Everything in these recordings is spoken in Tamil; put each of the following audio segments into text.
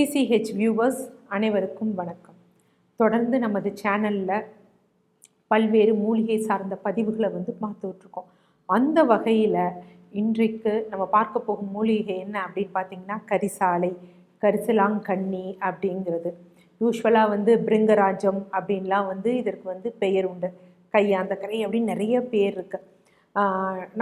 டிசிஹெச் வியூவர்ஸ் அனைவருக்கும் வணக்கம். தொடர்ந்து நமது சேனலில் பல்வேறு மூலிகை சார்ந்த பதிவுகளை வந்து பார்த்துட்ருக்கோம் அந்த வகையில் இன்றைக்கு நம்ம பார்க்க போகும் மூலிகை என்ன அப்படின்னு பார்த்தீங்கன்னா கரிசாலை கரிசலாங்கண்ணி அப்படிங்கிறது. யூஸ்வலாக வந்து பிருங்கராஜம் அப்படின்லாம் வந்து இதற்கு வந்து பெயர் உண்டு. கையாந்த கரை அப்படின்னு நிறைய பேர் இருக்குது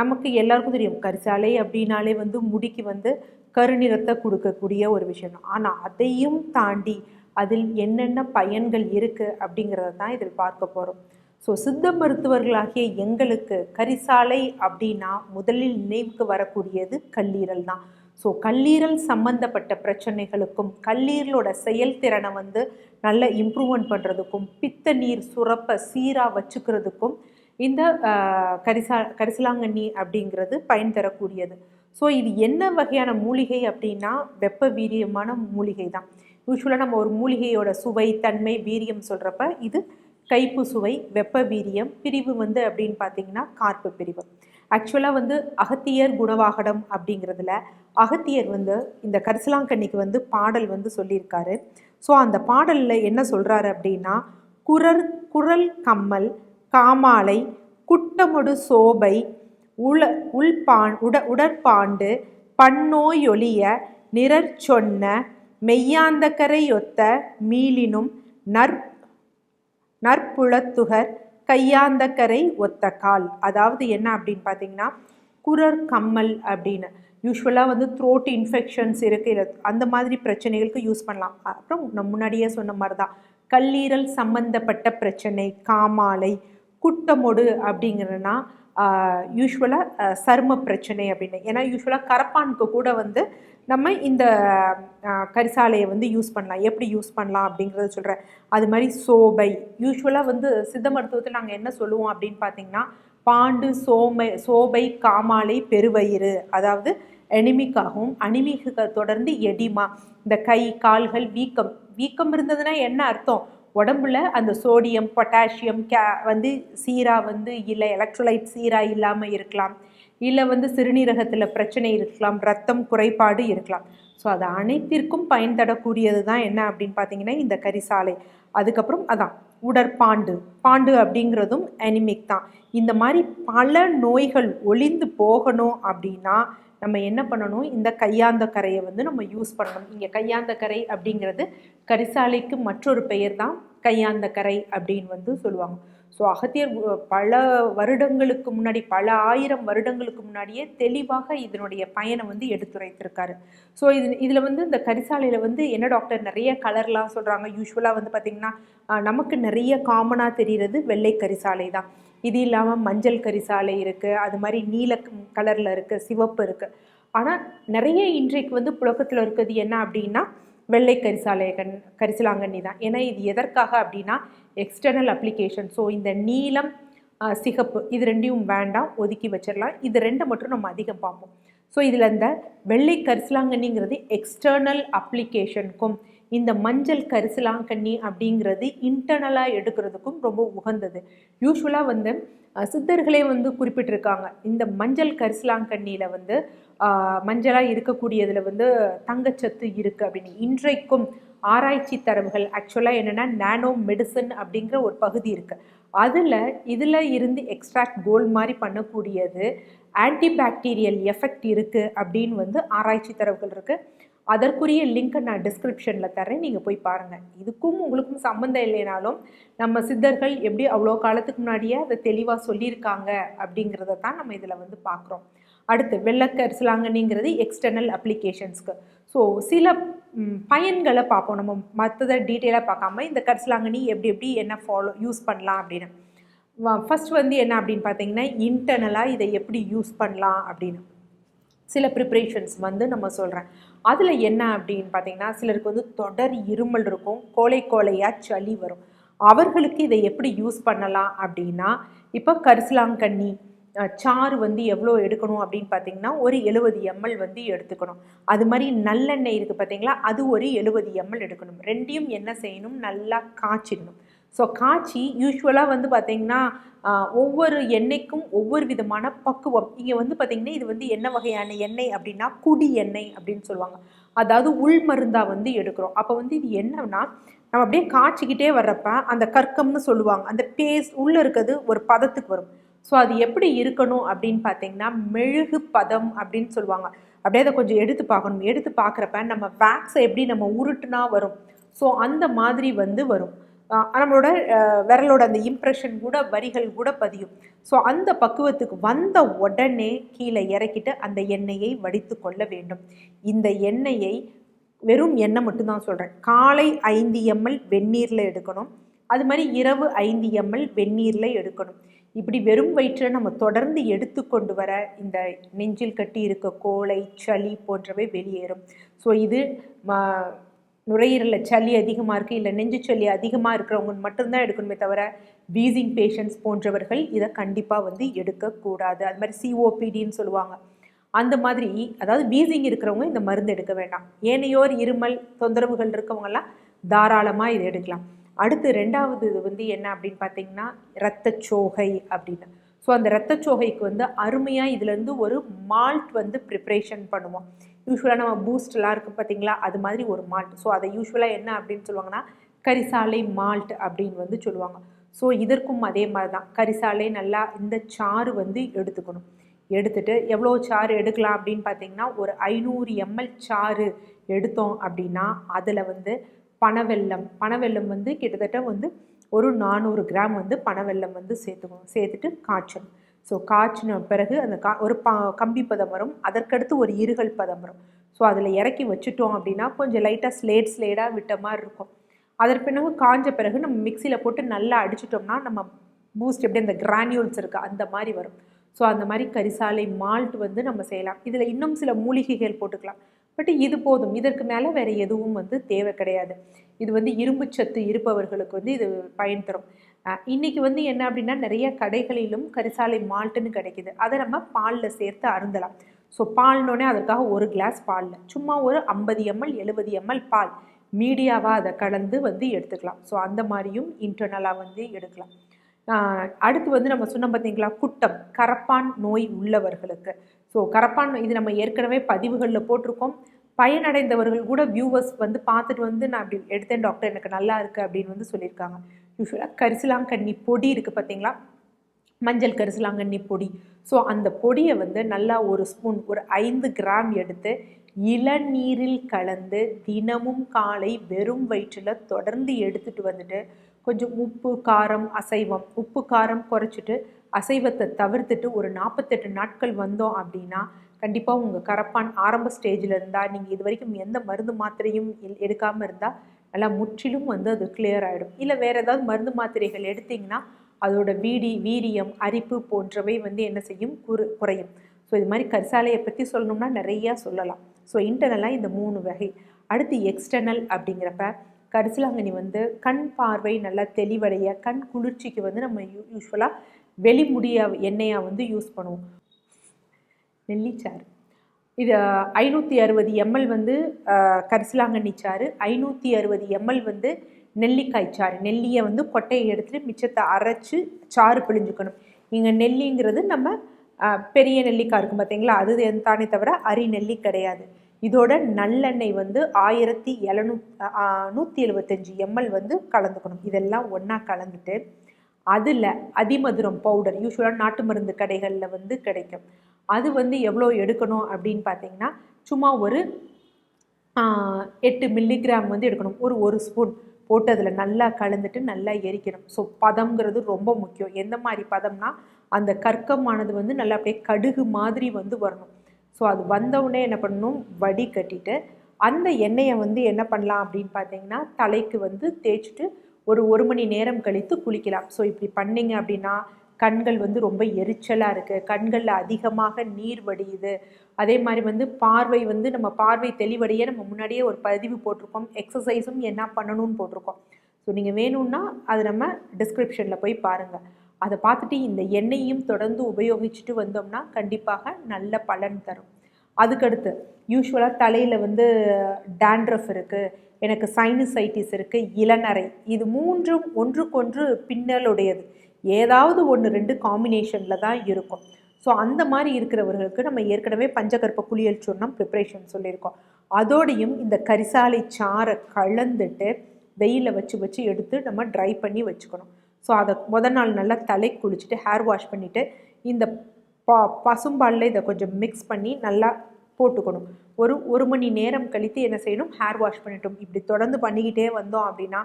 நமக்கு எல்லாருக்கும் தெரியும். கரிசாலை அப்படின்னாலே வந்து முடிக்கு வந்து கருநிறத்தை கொடுக்கக்கூடிய ஒரு விஷயம் ஆனால் அதையும் தாண்டி அதில் என்னென்ன பயன்கள் இருக்குது அப்படிங்கிறத தான் இதில் பார்க்க போகிறோம் ஸோ சித்த மருத்துவர்களாகிய எங்களுக்கு கரிசாலை அப்படின்னா முதலில் நினைவுக்கு வரக்கூடியது கல்லீரல் தான். ஸோ கல்லீரல் சம்பந்தப்பட்ட பிரச்சனைகளுக்கும் கல்லீரலோட செயல்திறனை வந்து நல்ல இம்ப்ரூவ்மெண்ட் பண்ணுறதுக்கும் பித்த நீர் சுரப்பை சீராக வச்சுக்கிறதுக்கும் இந்த கரிசா கரிசலாங்கண்ணி அப்படிங்கிறது பயன் தரக்கூடியது. ஸோ இது என்ன வகையான மூலிகை அப்படின்னா வெப்ப வீரியமான மூலிகை தான் யூஸ்வலாக நம்ம ஒரு மூலிகையோட சுவை தன்மை வீரியம் சொல்கிறப்ப இது கைப்பு சுவை வெப்ப வீரியம் பிரிவு வந்து அப்படின்னு பார்த்தீங்கன்னா கார்ப்பு பிரிவு. ஆக்சுவலாக வந்து அகத்தியர் குணவாகடம் அப்படிங்கிறதுல அகத்தியர் வந்து இந்த கரிசலாங்கண்ணிக்கு வந்து பாடல் வந்து சொல்லியிருக்காரு. ஸோ அந்த பாடலில் என்ன சொல்கிறாரு அப்படின்னா குரல் குரல் கம்மல் காமாலை குட்டமொடு சோபை உள உள்பான் உட உடற்பாண்டு பன்னோயொலிய நிறர் சொன்ன மெய்யாந்தக்கரையொத்த மீளினும் நற் நற்புலத்துகர் கையாந்தக்கரை ஒத்த கால். அதாவது என்ன அப்படின்னு பார்த்தீங்கன்னா குரர் கம்மல் அப்படின்னு. யூஸ்வலாக வந்து த்ரோட் இன்ஃபெக்ஷன்ஸ் இருக்குது அந்த மாதிரி பிரச்சனைகளுக்கு யூஸ் பண்ணலாம். அப்புறம் நம்ம முன்னாடியே சொன்ன மாதிரி தான் கல்லீரல் சம்பந்தப்பட்ட பிரச்சனை காமாலை குட்டமொடு அப்படிங்கிறனா யூஸ்வலாக சரும பிரச்சனை அப்படின்னு. ஏன்னா யூஸ்வலாக கரப்பானுக்கு கூட வந்து நம்ம இந்த கரிசாலையை வந்து யூஸ் பண்ணலாம். எப்படி யூஸ் பண்ணலாம் அப்படிங்கிறத சொல்கிறேன் அது மாதிரி சோபை. யூஸ்வலாக வந்து சித்த மருத்துவத்தில் நாங்கள் என்ன சொல்லுவோம் அப்படின்னு பார்த்தீங்கன்னா பாண்டு சோமை சோபை காமாலை பெருவயிறு அதாவது எனிமிக்காகவும் அனிமிக்கு தொடர்ந்து எடிமா இந்த கை கால்கள் வீக்கம். வீக்கம் இருந்ததுன்னா என்ன அர்த்தம்? உடம்புல அந்த சோடியம் பொட்டாசியம் கே வந்து சீராக வந்து இல்லை எலக்ட்ரோலைட் சீராக இல்லாமல் இருக்கலாம். இல்லை வந்து சிறுநீரகத்தில் பிரச்சனை இருக்கலாம் ரத்தம் குறைபாடு இருக்கலாம். ஸோ அது அனைத்திற்கும் பயன் தரக்கூடியது தான் என்ன அப்படின்னு பார்த்தீங்கன்னா இந்த கரிசாலை. அதுக்கப்புறம் அதான் உடற்பாண்டு. பாண்டு அப்படிங்கிறதும் அனிமிக் தான். இந்த மாதிரி பல நோய்கள் ஒளிந்து போகணும் அப்படின்னா நம்ம என்ன பண்ணணும்? இந்த கையாந்த கரையை வந்து நம்ம யூஸ் பண்ணணும். இங்கே கையாந்த கரை அப்படிங்கிறது கரிசாலைக்கு மற்றொரு பெயர் தான் கையாந்த கரை அப்படின்னு வந்து சொல்லுவாங்க. ஸோ அகத்தியர் பல வருடங்களுக்கு முன்னாடி பல ஆயிரம் வருடங்களுக்கு முன்னாடியே தெளிவாக இதனுடைய பயனை வந்து எடுத்துரைத்திருக்காரு. ஸோ இது இதில் வந்து இந்த கரிசாலையில் வந்து என்ன டாக்டர் நிறைய கலர்லாம் சொல்கிறாங்க யூஸ்வலாக வந்து பார்த்திங்கன்னா நமக்கு நிறைய காமனாக தெரிகிறது வெள்ளை கரிசாலை தான். இது இல்லாமல் மஞ்சள் கரிசாலை இருக்குது அது மாதிரி நீல கலரில் இருக்குது சிவப்பு இருக்குது ஆனால் நிறைய இன்றைக்கு வந்து புழக்கத்தில் இருக்கிறது என்ன அப்படின்னா வெள்ளை கரிசாலை கண் கரிசலாங்கண்ணி தான். ஏன்னா இது எதற்காக அப்படின்னா எக்ஸ்டர்னல் அப்ளிகேஷன் ஸோ இந்த நீலம் சிகப்பு இது ரெண்டையும் வேண்டாம் ஒதுக்கி வச்சிடலாம் இது ரெண்டை மட்டும் நம்ம அதிகம் பார்ப்போம். ஸோ இதில் இந்த வெள்ளை கரிசலாங்கண்ணிங்கிறது எக்ஸ்டர்னல் அப்ளிகேஷனுக்கும் இந்த மஞ்சள் கரிசலாங்கண்ணி அப்படிங்கிறது இன்டர்னலாக எடுக்கிறதுக்கும் ரொம்ப உகந்தது. யூஸ்வலாக வந்து சித்தர்களே வந்து குறிப்பிட்டிருக்காங்க. இந்த மஞ்சள் கரிசலாங்கண்ணியில் வந்து மஞ்சளாக இருக்கக்கூடியதில் வந்து தங்கச்சத்து இருக்குது அப்படின்னு. இன்றைக்கும் ஆராய்ச்சி தரவுகள் ஆக்சுவலாக என்னென்னா நானோ மெடிசன் அப்படிங்கிற ஒரு பகுதி இருக்குது அதில் இதில் இருந்து எக்ஸ்ட்ராக்ட் கோல் மாதிரி பண்ணக்கூடியது ஆன்டிபாக்டீரியல் எஃபெக்ட் இருக்குது அப்படின்னு வந்து ஆராய்ச்சி தரவுகள் இருக்குது அதற்குரிய லிங்க்கை நான் டிஸ்கிரிப்ஷனில் தரேன் நீங்கள் போய் பாருங்கள் இதுக்கும் உங்களுக்கும் சம்மந்தம் இல்லைனாலும் நம்ம சித்தர்கள் எப்படி அவ்வளோ காலத்துக்கு முன்னாடியே அதை தெளிவாக சொல்லியிருக்காங்க அப்படிங்கிறத தான் நம்ம இதில் வந்து பார்க்குறோம். அடுத்து வெள்ளக்கரிசலாங்கண்ணிங்கிறது எக்ஸ்டர்னல் அப்ளிகேஷன்ஸ்க்கு ஸோ சில பயன்களை பார்ப்போம். நம்ம மற்றதை டீட்டெயிலாக பார்க்காம இந்த கரிசலாங்கண்ணி எப்படி எப்படி என்ன ஃபாலோ யூஸ் பண்ணலாம் அப்படின்னு. ஃபஸ்ட் வந்து என்ன அப்படின்னு பார்த்தீங்கன்னா இன்டர்னலாக இதை எப்படி யூஸ் பண்ணலாம் அப்படின்னு. சில ப்ரிப்ரேஷன்ஸ் வந்து நம்ம சொல்கிறேன் அதில் என்ன அப்படின்னு பார்த்தீங்கன்னா சிலருக்கு வந்து தொடர் இருமல் இருக்கும் கோலை கோலையாக சளி வரும். அவர்களுக்கு இதை எப்படி யூஸ் பண்ணலாம் அப்படின்னா இப்போ கரிசலாங்கண்ணி சாறு வந்து எவ்வளோ எடுக்கணும் அப்படின்னு பார்த்தீங்கன்னா ஒரு எழுபது எம்எல் வந்து எடுத்துக்கணும். அது மாதிரி நல்லெண்ணெய் இருக்குது பார்த்தீங்களா அது ஒரு எழுபது எம்எல் எடுக்கணும். ரெண்டையும் என்ன செய்யணும்? நல்லா காய்ச்சிடணும். ஸோ காய்ச்சி யூஸ்வலாக வந்து பார்த்திங்கன்னா ஒவ்வொரு எண்ணெய்க்கும் ஒவ்வொரு விதமான பக்குவம். இங்கே வந்து பார்த்திங்கன்னா இது வந்து என்ன வகையான எண்ணெய் அப்படின்னா குடி எண்ணெய் அப்படின்னு சொல்லுவாங்க. அதாவது உள் மருந்தாக வந்து எடுக்கிறோம். அப்போ வந்து இது என்னன்னா நம்ம அப்படியே காய்ச்சிக்கிட்டே வர்றப்ப அந்த கற்கம்னு சொல்லுவாங்க. அந்த பேஸ்ட் உள்ளே இருக்கிறது ஒரு பதத்துக்கு வரும். ஸோ அது எப்படி இருக்கணும் அப்படின்னு பார்த்தீங்கன்னா மெழுகு பதம் அப்படின்னு சொல்லுவாங்க. அப்படியே அதை கொஞ்சம் எடுத்து பார்க்கணும். எடுத்து பார்க்குறப்ப நம்ம வேக்ஸை எப்படி நம்ம உருட்டுனா வரும்? ஸோ அந்த மாதிரி வந்து வரும். நம்மளோட விரலோட அந்த இம்ப்ரெஷன் கூட வரிகள் கூட பதியும். ஸோ அந்த பக்குவத்துக்கு வந்த உடனே கீழே இறக்கிட்டு அந்த எண்ணெயை வடித்து கொள்ள வேண்டும். இந்த எண்ணெயை வெறும் எண்ணெய் மட்டும்தான் சொல்கிறேன் காலை ஐந்து எம்எல் வெந்நீரில் எடுக்கணும். அது மாதிரி இரவு ஐந்து எம்எல் வெந்நீரில் எடுக்கணும். இப்படி வெறும் வயிற்றில் நம்ம தொடர்ந்து எடுத்துக்கொண்டு வர இந்த நெஞ்சில் கட்டி இருக்க கோழை சளி போன்றவை வெளியேறும். ஸோ இது நுரையீரலில் சளி அதிகமாக இருக்குது இல்லை நெஞ்சு சளி அதிகமாக இருக்கிறவங்க மட்டும்தான் எடுக்கணுமே தவிர வீசிங் பேஷண்ட்ஸ் போன்றவர்கள் இதை கண்டிப்பாக வந்து எடுக்கக்கூடாது. அது மாதிரி சிஓபிடின்னு சொல்லுவாங்க. அந்த மாதிரி அதாவது வீசிங் இருக்கிறவங்க இந்த மருந்து எடுக்க வேண்டாம். ஏனையோர் இருமல் தொந்தரவுகள் இருக்கவங்கெல்லாம் தாராளமாக இதை எடுக்கலாம். அடுத்து ரெண்டாவது இது வந்து என்ன அப்படின்னு பார்த்தீங்கன்னா இரத்தச்சோகை அப்படின்னு. ஸோ அந்த இரத்தச்சோகைக்கு வந்து அருமையாக இதுலேருந்து ஒரு மால்ட் வந்து ப்ரிப்ரேஷன் பண்ணுவோம். யூஸ்வலாக நம்ம பூஸ்ட்லாம் இருக்குது பார்த்தீங்களா அது மாதிரி ஒரு மால்ட் ஸோ அதை யூஸ்வலாக என்ன அப்படின்னு சொல்லுவாங்கன்னா கரிசாலை மால்ட் அப்படின்னு வந்து சொல்லுவாங்க. ஸோ இதற்கும் அதே மாதிரி தான் கரிசாலை நல்லா இந்த சாறு வந்து எடுத்துக்கணும். எடுத்துட்டு எவ்வளோ சாறு எடுக்கலாம் அப்படின்னு பார்த்தீங்கன்னா ஒரு ஐநூறு எம்எல் சாறு எடுத்தோம் அப்படின்னா அதில் வந்து பனவெல்லம். பனவெல்லம் வந்து கிட்டத்தட்ட வந்து ஒரு நானூறு கிராம் வந்து பனவெல்லம் வந்து சேர்த்துக்கணும். சேர்த்துட்டு காய்ச்சணும். ஸோ காய்ச்சின பிறகு அந்த கா ஒரு பா கம்பி பதம் வரும். அதற்கடுத்து ஒரு இருகல் பதம் வரும். ஸோ அதில் இறக்கி வச்சுட்டோம் அப்படின்னா கொஞ்சம் லைட்டாக ஸ்லேட் ஸ்லேடாக விட்ட மாதிரி இருக்கும். அதற்கு பிறகு காஞ்ச பிறகு நம்ம மிக்சியில் போட்டு நல்லா அடிச்சிட்டோம்னா நம்ம பூஸ்ட் எப்படி அந்த கிரானியூல்ஸ் இருக்குது அந்த மாதிரி வரும். ஸோ அந்த மாதிரி கரிசாலை மால்ட் வந்து நம்ம செய்யலாம். இதில் இன்னும் சில மூலிகைகள் போட்டுக்கலாம். பட் இது போதும். இதற்கு மேலே வேறு எதுவும் வந்து தேவை கிடையாது. இது வந்து இரும்புச்சத்து இருப்பவர்களுக்கு வந்து இது பயன் தரும். இன்றைக்கி இன்னைக்கு வந்து என்ன அப்படின்னா நிறைய கடைகளிலும் கரிசாலை மால்ட்டுன்னு கிடைக்கிது. அதை நம்ம பாலில் சேர்த்து அருந்தலாம். ஸோ பால்னோடனே அதற்காக ஒரு கிளாஸ் பாலில். சும்மா ஒரு ஐம்பது எம்எல் எழுபது எம்எல் பால் மீடியாவாக அதை கலந்து வந்து எடுத்துக்கலாம். ஸோ அந்த மாதிரியும் இன்டர்னலாக வந்து எடுக்கலாம். அடுத்து வந்து நம்ம சொன்னோம் பார்த்தீங்களா குட்டம் கரப்பான் நோய் உள்ளவர்களுக்கு. ஸோ கரப்பான் நோய் இது நம்ம ஏற்கனவே பதிவுகளில் போட்டிருக்கோம். பயனடைந்தவர்கள் கூட வியூவர்ஸ் வந்து பார்த்துட்டு வந்து நான் அப்படி எடுத்தேன் டாக்டர் எனக்கு நல்லா இருக்குது அப்படின்னு வந்து சொல்லியிருக்காங்க. யூஸ்வலாக கரிசலாங்கண்ணி பொடி இருக்குது பார்த்தீங்களா மஞ்சள் கரிசலாங்கண்ணி பொடி. ஸோ அந்த பொடியை வந்து நல்லா ஒரு ஸ்பூன் ஒரு ஐந்து கிராம் எடுத்து இளநீரில் கலந்து தினமும் காலை வெறும் வயிற்றில் தொடர்ந்து எடுத்துட்டு வந்துட்டு கொஞ்சம் உப்பு காரம் அசைவம் உப்பு காரம் குறைச்சிட்டு அசைவத்தை தவிர்த்துட்டு ஒரு நாற்பத்தெட்டு நாட்கள் வந்தோம் அப்படின்னா கண்டிப்பாக உங்கள் கரப்பான் ஆரம்ப ஸ்டேஜில் இருந்தால் நீங்கள் இது வரைக்கும் எந்த மருந்து மாத்திரையும் எல்- எடுக்காமல் இருந்தால் எல்லாம் முற்றிலும் வந்து அது கிளியர் ஆகிடும் இல்லை வேறு ஏதாவது மருந்து மாத்திரைகள் எடுத்திங்கன்னா அதோட வீடி வீரியம் அரிப்பு போன்றவை வந்து என்ன செய்யும்? குறு குறையும். ஸோ இது மாதிரி கரிசாலையை பற்றி சொல்லணும்னா நிறையா சொல்லலாம். ஸோ இன்டர்னலாக இந்த மூணு வகை. அடுத்து எக்ஸ்டர்னல் அப்படிங்கிறப்ப கரிசலாங்கண்ணி வந்து கண் பார்வை நல்லா தெளிவடைய கண் குளிர்ச்சிக்கு வந்து நம்ம யூ யூஸ்வலாக வெளிமுடியா எண்ணெயாக வந்து யூஸ் பண்ணுவோம். நெல்லிச்சாறு. இது ஐநூற்றி அறுபது எம்எல் வந்து அஹ், கரிசலாங்கண்ணி சாறு ஐநூற்றி அறுபது எம்எல் வந்து நெல்லிக்காய் சாறு. நெல்லியை வந்து கொட்டையை எடுத்துட்டு மிச்சத்தை அரைச்சு சாறு பிழிஞ்சுக்கணும். இங்கே நெல்லிங்கிறது நம்ம பெரிய நெல்லிக்காய் இருக்கும் பார்த்தீங்களா அது தானே தவிர அரி நெல்லி கிடையாது. இதோட நல்லெண்ணெய் வந்து ஆயிரத்தி எழுநூ நூற்றி எழுபத்தஞ்சி எம்எல் வந்து கலந்துக்கணும். இதெல்லாம் ஒன்றா கலந்துட்டு அதில் அதிமதுரம் பவுடர் யூஸ்வலாக நாட்டு மருந்து கடைகளில் வந்து கிடைக்கும். அது வந்து எவ்வளோ எடுக்கணும் அப்படின்னு பார்த்தீங்கன்னா சும்மா ஒரு எட்டு மில்லிகிராம் வந்து எடுக்கணும். ஒரு ஒரு ஸ்பூன் போட்டு அதில் நல்லா கலந்துட்டு நல்லா எரிக்கணும். ஸோ பதம்ங்கிறது ரொம்ப முக்கியம். எந்த மாதிரி பதம்னா அந்த கற்கமானது வந்து நல்லா அப்படியே கடுகு மாதிரி வந்து வரணும். ஸோ அது வந்தவுடனே என்ன பண்ணணும்? வடி கட்டிட்டு அந்த எண்ணெயை வந்து என்ன பண்ணலாம் அப்படின்னு பார்த்தீங்கன்னா தலைக்கு வந்து தேய்ச்சிட்டு ஒரு ஒரு மணி நேரம் கழித்து குளிக்கலாம். ஸோ இப்படி பண்ணிங்க அப்படின்னா கண்கள் வந்து ரொம்ப எரிச்சலாக இருக்குது கண்களில் அதிகமாக நீர் வடியுது. அதே மாதிரி வந்து பார்வை வந்து நம்ம பார்வை தெளிவடைய நம்ம முன்னாடியே ஒரு பதிவு போட்டிருக்கோம். எக்ஸசைஸும் என்ன பண்ணணும்னு போட்டிருக்கோம். ஸோ நீங்கள் வேணும்னா அது நம்ம டிஸ்கிரிப்ஷனில் போய் பாருங்கள் அதை பார்த்துட்டு இந்த எண்ணெயையும் தொடர்ந்து உபயோகிச்சுட்டு வந்தோம்னா கண்டிப்பாக நல்ல பலன் தரும். அதுக்கடுத்து யூஸ்வலாக தலையில் வந்து டேண்ட்ரஃப் இருக்குது எனக்கு சைனசைட்டிஸ் இருக்குது இளநரை. இது மூன்றும் ஒன்றுக்கொன்று பின்னலுடையது. ஏதாவது ஒன்று ரெண்டு காம்பினேஷனில் தான் இருக்கும். ஸோ அந்த மாதிரி இருக்கிறவர்களுக்கு நம்ம ஏற்கனவே பஞ்சகற்ப குளியல் சொன்னோம் ப்ரிப்ரேஷன் சொல்லியிருக்கோம். அதோடையும் இந்த கரிசாலை சாறை கலந்துட்டு வெயிலில் வச்சு வச்சு எடுத்து நம்ம ட்ரை பண்ணி வச்சுக்கணும். ஸோ அதை முத நாள் நல்லா தலை குளிச்சுட்டு ஹேர் வாஷ் பண்ணிவிட்டு இந்த பா பசும்பாலில் இதை கொஞ்சம் மிக்ஸ் பண்ணி நல்லா போட்டுக்கணும். ஒரு ஒரு மணி நேரம் கழித்து என்ன செய்யணும்? ஹேர் வாஷ் பண்ணிட்டோம். இப்படி தொடர்ந்து பண்ணிக்கிட்டே வந்தோம் அப்படின்னா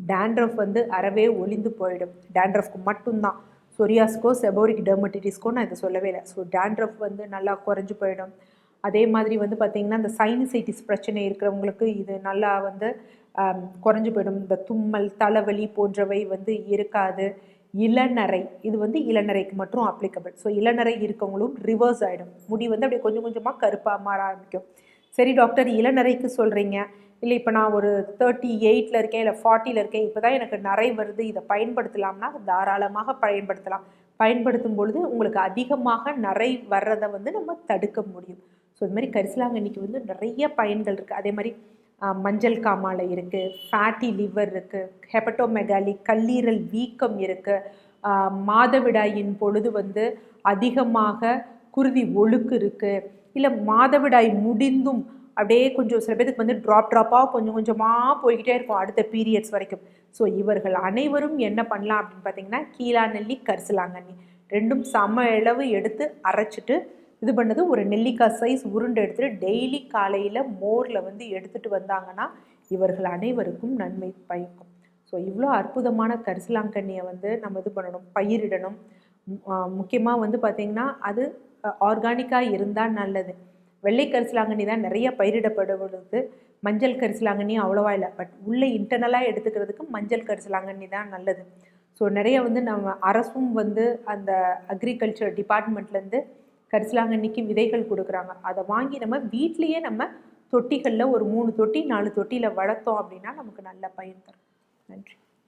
டேண்ட்ரஃப் வந்து அறவே ஒளிந்து போயிடும். டேண்ட்ரஃப்க்கு மட்டும்தான். சொரியாஸ்க்கோ செபோரிக் டெர்மட்டிட்டிஸ்க்கோ நான் இதை சொல்லவே இல்லை. ஸோ டேண்ட்ரஃப் வந்து நல்லா குறைஞ்சு போயிடும். அதே மாதிரி வந்து பார்த்திங்கன்னா இந்த சைனசைட்டிஸ் பிரச்சனை இருக்கிறவங்களுக்கு இது நல்லா வந்து குறைஞ்சு போயிடும். இந்த தும்மல் தலைவலி போன்றவை வந்து இருக்காது. இளநரை இது வந்து இளநரைக்கு மட்டும் அப்ளிகபிள் ஸோ இளநரை இருக்கவங்களும் ரிவர்ஸ் ஆகிடும் முடி வந்து அப்படியே கொஞ்சம் கொஞ்சமாக கருப்பாக மாற ஆரம்பிக்கும். சரி டாக்டர் இளநரைக்கு சொல்கிறீங்க இல்லை இப்போ நான் ஒரு தேர்ட்டி எயிட்டில் இருக்கேன் இல்லை ஃபார்ட்டியில் இருக்கேன் இப்போ தான் எனக்கு நிறை வருது. இதை பயன்படுத்தலாம்னா தாராளமாக பயன்படுத்தலாம். பயன்படுத்தும் பொழுது உங்களுக்கு அதிகமாக நிறை வர்றதை வந்து நம்ம தடுக்க முடியும். ஸோ இது மாதிரி கரிசலாங்கண்ணிக்கு வந்து நிறைய பயன்கள் இருக்குது அதே மாதிரி மஞ்சள் காமாலை இருக்குது ஃபேட்டி லிவர் இருக்குது ஹெப்பட்டோமெகாலி கல்லீரல் வீக்கம் இருக்குது மாதவிடாயின் பொழுது வந்து அதிகமாக குருதி ஒழுக்கு இருக்குது இல்லை மாதவிடாய் முடிந்தும் அப்படியே கொஞ்சம் சில பேருக்கு வந்து ட்ராப் ட்ராப்பாக கொஞ்சம் கொஞ்சமாக போய்கிட்டே இருக்கும் அடுத்த பீரியட்ஸ் வரைக்கும். ஸோ இவர்கள் அனைவரும் என்ன பண்ணலாம் அப்படின்னு பார்த்தீங்கன்னா கீழா நெல்லி கரிசலாங்கண்ணி ரெண்டும் சம அளவு எடுத்து அரைச்சிட்டு இது பண்ணது ஒரு நெல்லிக்காய் சைஸ் உருண்டை எடுத்துகிட்டு டெய்லி காலையில் மோரில் வந்து எடுத்துகிட்டு வந்தாங்கன்னா இவர்கள் அனைவருக்கும் நன்மை பயக்கும். ஸோ இவ்வளோ அற்புதமான கரிசலாங்கண்ணியை வந்து நம்ம இது பண்ணணும் பயிரிடணும். முக்கியமாக வந்து பார்த்திங்கன்னா அது ஆர்கானிக்காக இருந்தால் நல்லது. வெள்ளை கரிசலாங்கண்ணி தான் நிறைய பயிரிடப்படுவது மஞ்சள் கரிசலாங்கண்ணி அவ்வளோவா இல்லை. பட் உள்ளே இன்டர்னலாக எடுத்துக்கிறதுக்கு மஞ்சள் கரிசலாங்கண்ணி தான் நல்லது. ஸோ நிறைய வந்து நம்ம அரசும் வந்து அந்த அக்ரிகல்ச்சர் டிபார்ட்மெண்ட்லேருந்து கரிசலாங்கண்ணிக்கு விதைகள் கொடுக்குறாங்க. அதை வாங்கி நம்ம வீட்லேயே நம்ம தொட்டிகளில் ஒரு மூணு தொட்டி நாலு தொட்டியில் வளர்த்தோம் அப்படின்னா நமக்கு நல்ல பயன் தரும். நன்றி.